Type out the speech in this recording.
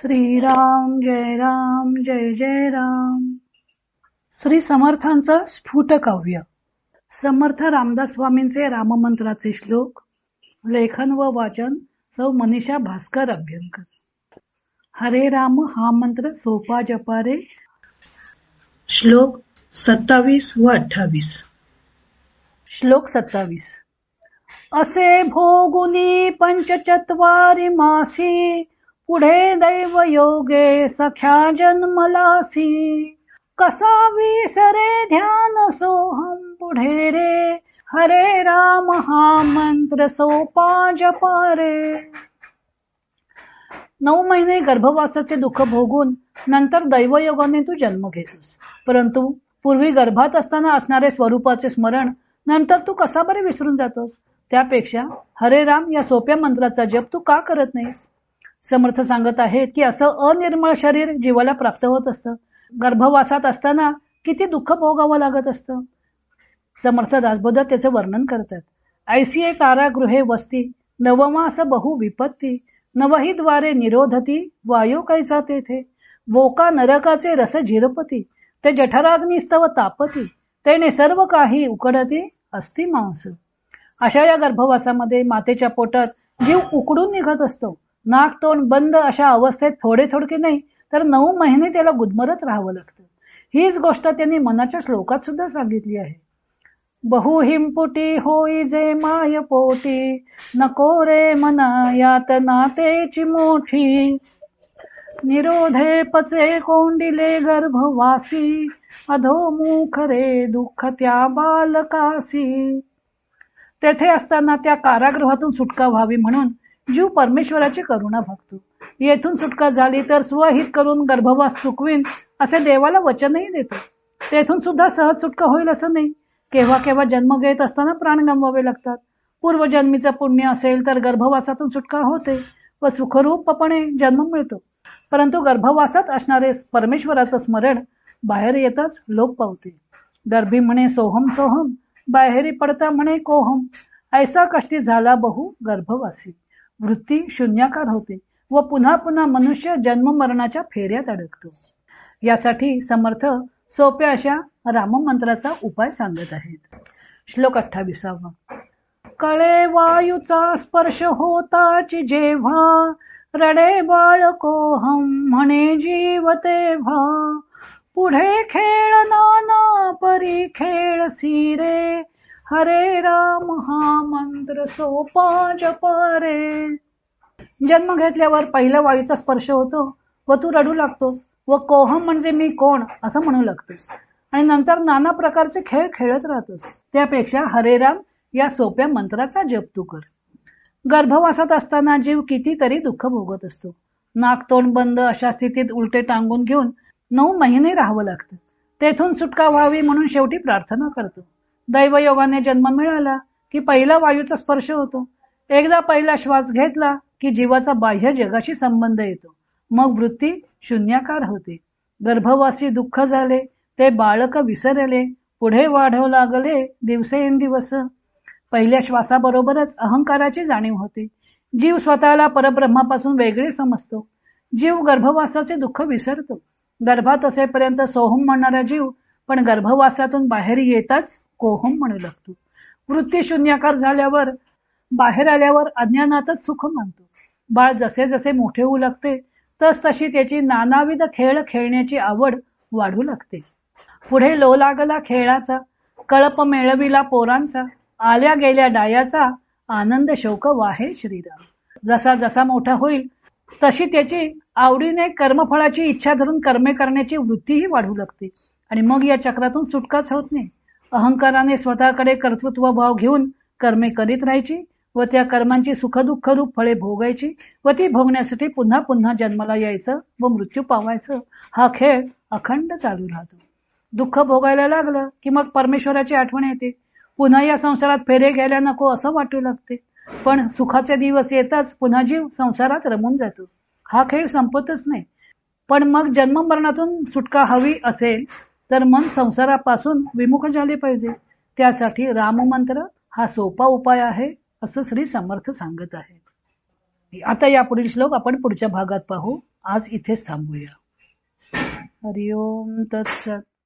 श्रीराम जय राम जय जय राम. श्री समर्थांचं स्फुट काव्य समर्थ रामदास स्वामींचे राममंत्राचे श्लोक लेखन व वाचन सौ मनीषा भास्कर अभ्यंकर. हरे राम हा मंत्र सोपा जपारे. श्लोक सत्तावीस व अठ्ठावीस. श्लोक सत्तावीस. असे भोगुनी पंचचत्वारी मासी पुढे दैव योगे सख्या जन्मलासी. कसा विसरे ध्यान सोहम पुढे रे. हरे राम हा मंत्र सोपा जपारे नऊ महिने गर्भवासाचे दुःख भोगून नंतर दैवयोगाने तू जन्म घेतोस. परंतु पूर्वी गर्भात असताना असणारे स्वरूपाचे स्मरण नंतर तू कसा बरे विसरून जातोस? त्यापेक्षा हरे राम या सोप्या मंत्राचा जप तू का करत नाहीस? समर्थ सांगत आहेत की असं अनिर्मळ शरीर जीवाला प्राप्त होत असतं. गर्भवासात असताना किती दुःख भोगावं लागत असतं. समर्थ दासबोध त्याचं वर्णन करतात. आयसीए कारागृहे वस्ती नवमास बहु विपत्ती नवही द्वारे निरोधती वायू कैसा तेथे? वोका नरकाचे रस झिरपती ते जठराग्निस्तव तापती तेने सर्व काही उकडती असती मांस. अशा या गर्भवासामध्ये मातेच्या पोटात जीव उकडून निघत असतो. नाक तोंड बंद अशा अवस्थेत थोडे थोडके नाही तर नऊ महिने त्याला गुदमरत राहावं लागतं. हीच गोष्ट त्यांनी मनाच्या श्लोकात सुद्धा सांगितली आहे. बहु हिमपुटी होई जे माय पोटी नको रे मना यात नातेची मोठी. निरोधे पचे कोंडिले गर्भवासी अधोमुख रे दुःख त्या बालकासी. तेथे असताना त्या कारागृहातून सुटका व्हावी म्हणून जीव परमेश्वराची करुणा भक्तो. येथून सुटका झाली तर स्वहित करून गर्भवास चुकवीन असे देवाला वचनही देतो. तेथून सुद्धा सहज सुटका होईल असं नाही. केव्हा केव्हा जन्म घेत असताना प्राण गमवावे लागतात. पूर्वजन्मीचं पुण्य असेल तर गर्भवासातून सुटका होते व सुखरूपपणे जन्म मिळतो. परंतु गर्भवासात असणारे परमेश्वराचं स्मरण बाहेर येताच लोप पावते. गर्भी म्हणे सोहम सोहम. बाहेरी पडता म्हणे कोहम. ऐसा कष्टी झाला बहु गर्भवासी. वृत्ती शून्याकार होते व पुन्हा पुन्हा मनुष्य जन्म मरणाच्या फेऱ्यात अडकतो. यासाठी समर्थ सोप्या अशा राममंत्राचा उपाय सांगत आहेत. श्लोक अठ्ठावीसावा. कळे वायूचा स्पर्श होताची जेव्हा रडे बाळकोहम म्हणे जीव तेव्हा. पुढे खेळ नाना परी खेळ सिरे हरे राम हा मंत्र सोपा रे. जन्म घेतल्यावर पहिल्या वाईचा स्पर्श होतो. व तू रडू लागतोस. व कोहम म्हणजे मी कोण असं म्हणू लागतोस. आणि नंतर नाना प्रकारचे खेळ खेळत राहतोस. त्यापेक्षा हरे राम या सोप्या मंत्राचा जप तू कर. गर्भवासात असताना जीव कितीतरी दुःख भोगत असतो. नाक तोंड बंद अशा स्थितीत उलटे टांगून घेऊन नऊ महिने राहावं लागतं. तेथून सुटका व्हावी म्हणून शेवटी प्रार्थना करतो. दैवयोगाने जन्म मिळाला की पहिला वायूचा स्पर्श होतो. एकदा पहिला श्वास घेतला की जीवाचा बाह्य जगाशी संबंध येतो. मग वृत्ती शून्याकार होते. गर्भवासी दुःख झाले ते बाळक विसरले पुढे वाढव लागले दिवसेंदिवस पहिल्या श्वासाबरोबरच अहंकाराची जाणीव होते. जीव स्वतःला परब्रह्मापासून वेगळे समजतो. जीव गर्भवासाचे दुःख विसरतो. गर्भात असेपर्यंत सोहम म्हणणारा जीव पण गर्भवासातून बाहेर येताच कोहम म्हणू लागतो. वृत्ती शून्याकार झाल्यावर बाहेर आल्यावर अज्ञानातच सुख मानतो. बाळ जसे जसे मोठे होऊ लागते तस तशी त्याची नानाविध खेळ खेळण्याची आवड वाढू लागते. पुढे लो लागला खेळाचा कळप मेळविला पोरांचा आल्या गेल्या डायाचा आनंद शोक वाहे श्रीराम. जसा जसा मोठा होईल तशी त्याची आवडीने कर्मफळाची इच्छा धरून कर्मे करण्याची वृत्तीही वाढू लागते. आणि मग या चक्रातून सुटकाच होत नाही. अहंकाराने स्वतःकडे कर्तृत्व भाव घेऊन कर्मे करीत राहायची व त्या कर्मांची सुखदुःख रूप फळे भोगायची व ती भोगण्यासाठी पुन्हा पुन्हा जन्माला यायचं व मृत्यू पावायचं. हा खेळ अखंड चालू राहतो. दुःख भोगायला लागलं की मग परमेश्वराची आठवण येते. पुन्हा या संसारात फेरे घ्यायला नको असं वाटू लागते. पण सुखाचे दिवस येताच पुन्हा जीव संसारात रमून जातो. हा खेळ संपतच नाही. पण मग जन्म मरणातून सुटका हवी असेल तर मन संसारापासून विमुख झाले पाहिजे. त्यासाठी राममंत्र हा सोपा उपाय आहे असं श्री समर्थ सांगत आहे. आता या पुढील श्लोक आपण पुढच्या भागात पाहू. आज इथेच थांबूया. हरिओम तत्सत.